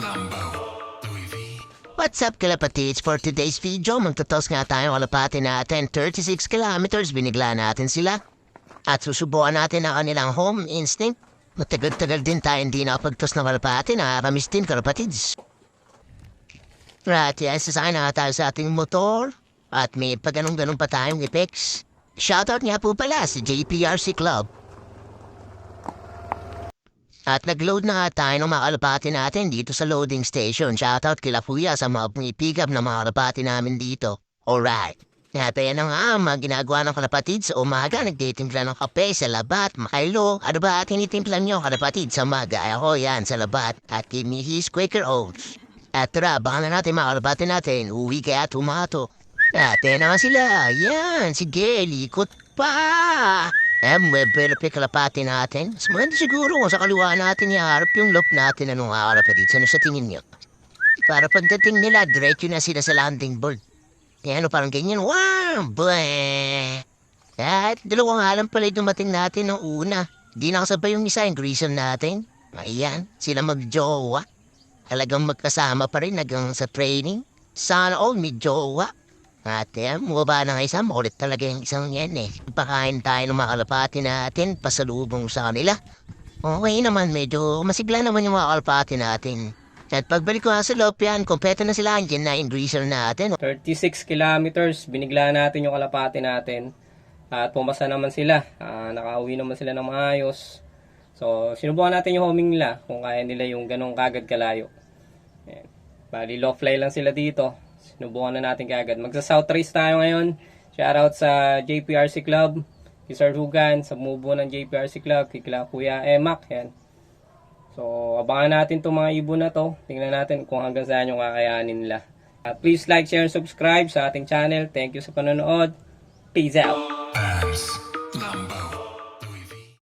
Lambo, Louis V. What's up kalapatids? For today's video, magtutos nga tayo kalapatin natin 36 kilometers, binigla natin sila. At susubukan natin ang kanilang home instinct. Matagal-tagal din tayo hindi nakapagtos ng kalapati, nakakamiss din kalapatids. Right, yes, sasakay na tayo sa ating motor. At may pagganong-ganong pa tayong effects. Shoutout nga po pala si JPRC Club. At nag-load na nga tayo ng mga kalapati natin dito sa loading station. Shoutout kila Kuya sa mga pumipick up ng mga kalapati namin dito. Alright. At ayan nga ang mga ginagawa ng kalapatid sa umaga. Nagtitimpla ng kape sa labat, makailo. Ano ba tinitimpla nyo kalapatid sa umaga? Ay ako yan sa labat. At give me his Quaker Oats. At tara, baka na natin mga kalapati natin. Uwi kaya tumato. At ayan sila. Yan, sige, likot pa. Eh, may perfect kalapati natin. Mas maganda siguro kung sa kaliwa natin iharap yung loop natin anong haharap dito. Ano sa tingin nyo? Para pagdating nila, diretso na sila sa landing board. Kaya ano, parang ganyan. Wow! Bweh! At dalawang alam pala dumating natin nung una. Di nakasabay yung isa, yung Grayson natin. Ayan, sila magjowa. Talagang magkasama pa rin hanggang sa training. Sana all may jowa. At yan, na nga isa, makulit talaga yung isang yan eh. Pakain tayo ng mga kalapati natin, pasalubong sa kanila. Okay naman, medyo masigla naman yung mga kalapati natin. At pagbalik ko sa loob yan, kompleto na sila, andyan na yung greaser natin. 36 kilometers, binigla natin yung kalapati natin. At pumasa naman sila. Ah, nakauwi naman sila ng maayos. So, sinubukan natin yung homing nila kung kaya nila yung ganong kagad kalayo. Ayan. Bali, low fly lang sila dito. Sinubukan na natin kagad. Magsa-south race tayo ngayon. Shoutout sa JPRC Club. Si Sir Hugan, sa mubo ng JPRC Club. Kikila Kuya Emak. Yan. So, abangan natin itong mga ibon na to. Tingnan natin kung hanggang saan yung kakayanin nila. At please like, share, and subscribe sa ating channel. Thank you sa panonood. Peace out! Lambo,